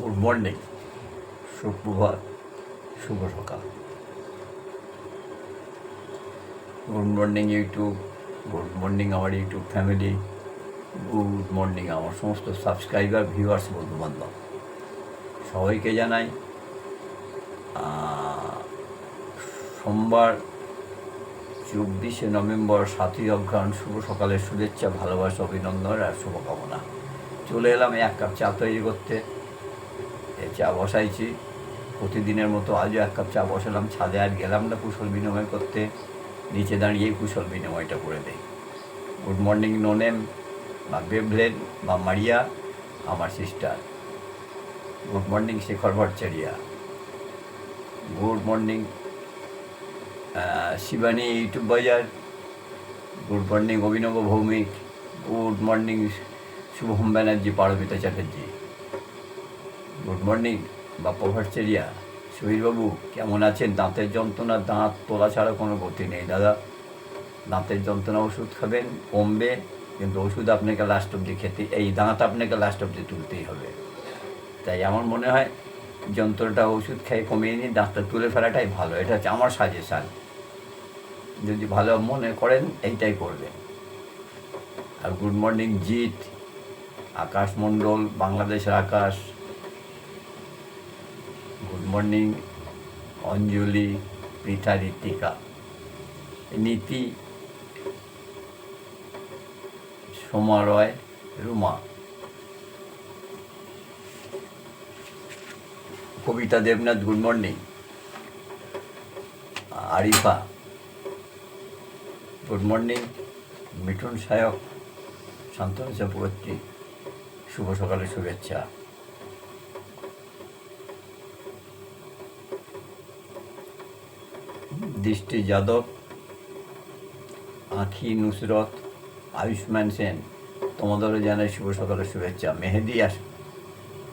Good morning সুপ্রভাত শুভ সকাল good morning YouTube good morning আমার ইউটিউব ফ্যামিলি গুড মর্নিং আমার সমস্ত সাবস্ক্রাইবার ভিউয়ার্স বন্ধু বান্ধব সবাইকে জানাই সোমবার, চব্বিশে নভেম্বর সাতই অঘ্রাণ, শুভ সকালের শুভেচ্ছা, ভালোবাসা, অভিনন্দন আর শুভকামনা। চলে এলাম এক কাপ চা তৈরি করতে। চা বসাইছি। প্রতিদিনের মতো আজও এক কাপ চা বসালাম। ছাদে আর গেলাম না কুশল বিনিময় করতে। নিচে দাঁড়িয়েই কুশল বিনিময়টা করে দেই। গুড মর্নিং নোনেম বা বেবলেন বা মারিয়া, আমার sister. Good morning, Shekhar Bhattacharya. Good morning Shivani YouTube Bazar. Good morning, Abhinav Bhowmik. Good morning, Shubham Banerjee, Paromita Chatterjee. Good morning, Bappa Bhattacharya সুবীরবাবু কেমন আছেন? দাঁতের যন্ত্রণা, দাঁত তোলা ছাড়া কোনো গতি নেই, দাদা। দাঁতের যন্ত্রণা ওষুধ খাবেন, কমবে, কিন্তু ওষুধ আপনাকে লাস্ট অব্দি খেতে, এই দাঁত আপনাকে লাস্ট অব্দি তুলতেই হবে। তাই আমার মনে হয়, যন্ত্রটা ওষুধ খেয়ে কমিয়ে নিয়ে দাঁতটা তুলে ফেলাটাই ভালো। এটা হচ্ছে আমার সাজেশান যদি ভালো মনে করেন, এইটাই করবেন। আর গুড মর্নিং, জিৎ আকাশ মণ্ডল বাংলাদেশের Akash. Morning, Anjali Pritha Ritika Niti Soma Roy Ruma. Kabita Debnath, good morning. Arifa, good morning. Mithun Sayak, Shantanu Chakraborty, শুভ সকালের শুভেচ্ছা। দৃষ্টি যাদব, আখি নুসরত, আয়ুষ্মান সেন তোমাদেরও জানাই শুভ সকালের শুভেচ্ছা। মেহেদি আস,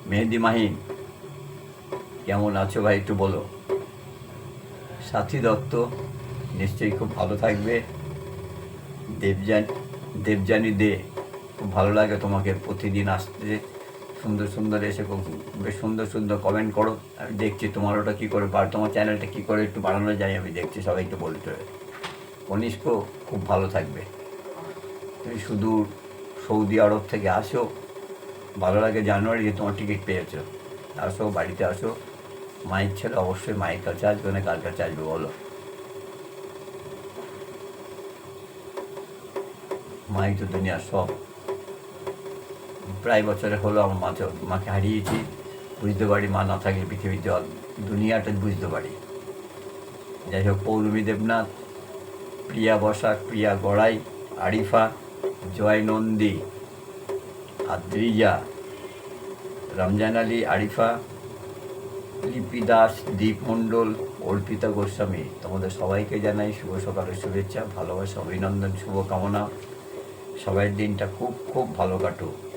মেহেদি মাহিন, কেমন আছো ভাই একটু বলো? সাথী দত্ত, নিশ্চয়ই খুব ভালো থাকবে। দেবযান, দেবযানী দে, খুব ভালো লাগে তোমাকে প্রতিদিন আসতে। সুন্দর সুন্দর এসে বেশ সুন্দর সুন্দর কমেন্ট করো। আমি দেখছি তোমার ওটা কী করে পার তোমার চ্যানেলটা কী করে একটু বাড়ানো যায়, আমি দেখছি সবাইকে বলতে হবে কনিষ্ক খুব ভালো থাকবে। তুমি সুদূর সৌদি আরব থেকে আসো, ভালো লাগে জানুয়ারি যে তোমার টিকিট পেয়েছ। আসো, বাড়িতে আসো। মায়ের ছেলে অবশ্যই মায়ের কাছে আসবে না কার কাছে আসবে বলো। মাই তো দুনিয়ার সব। প্রায় বছরে হলো আমার মাকে মাকে হারিয়েছি। বুঝতে পারি, মা না থাকলে পৃথিবীর জল দুনিয়াটা বুঝতে পারি। যাই হোক, পৌলমী দেবনাথ, প্রিয়া বসাক, প্রিয়া গড়াই, আরিফা জয় নন্দী আদ্রিজা রমজান আলী, আরিফা, লিপি দাস, দীপ মণ্ডল, অর্পিতা গোস্বামী। তোমাদের সবাইকে জানাই শুভ সকালের শুভেচ্ছা, ভালোবাসা, অভিনন্দন, শুভকামনা। সবাই দিনটা খুব খুব ভালো কাটুক।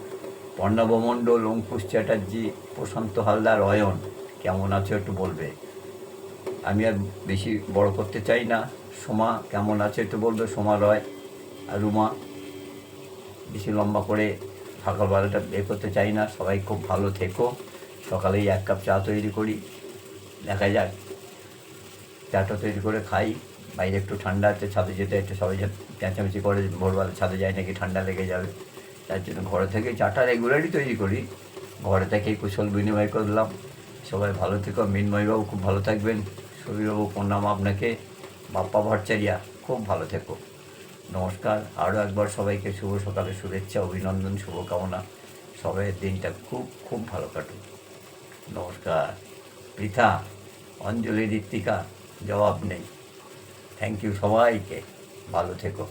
পর্ণব মণ্ডল অঙ্কুশ চ্যাটার্জি, প্রশান্ত হালদার, অয়ন, কেমন আছো একটু বলবে? আমি আর বেশি বড় করতে চাই না। সোমা, কেমন আছে একটু বলবে? সোমা রয় আর রুমা। বেশি লম্বা করে ফাঁকা সকালবেলাটা বের করতে চাই না। সবাই খুব ভালো থেকো। সকালেই এক কাপ চা তৈরি করি। দেখা যাক। চাটা তৈরি করে খাই। বাইরে একটু ঠান্ডা আছে, ছাদে যেতে একটু সবাই চেঁচামেচি করে। ভোরবেলা ছাদে যায় নাকি ঠান্ডা লেগে যাবে। তার জন্য ঘরে থেকে চাটা রেগুলারই তৈরি করি। ঘরে থেকেই কুশল বিনিময় করলাম। সবাই ভালো থেকো, মিনময়বাবু খুব ভালো থাকবেন। সুবীরবাবু, প্রণাম আপনাকে। বাপ্পা ভট্টাচারিয়া, খুব ভালো থেকো। নমস্কার। আরও একবার সবাইকে শুভ সকালে শুভেচ্ছা, অভিনন্দন, শুভকামনা। সবাইয়ের দিনটা খুব খুব ভালো কাটুক। নমস্কার। পৃথা, অঞ্জলি ঋত্বিকা জবাব নেই। থ্যাংক ইউ সবাইকে। ভালো থেকো।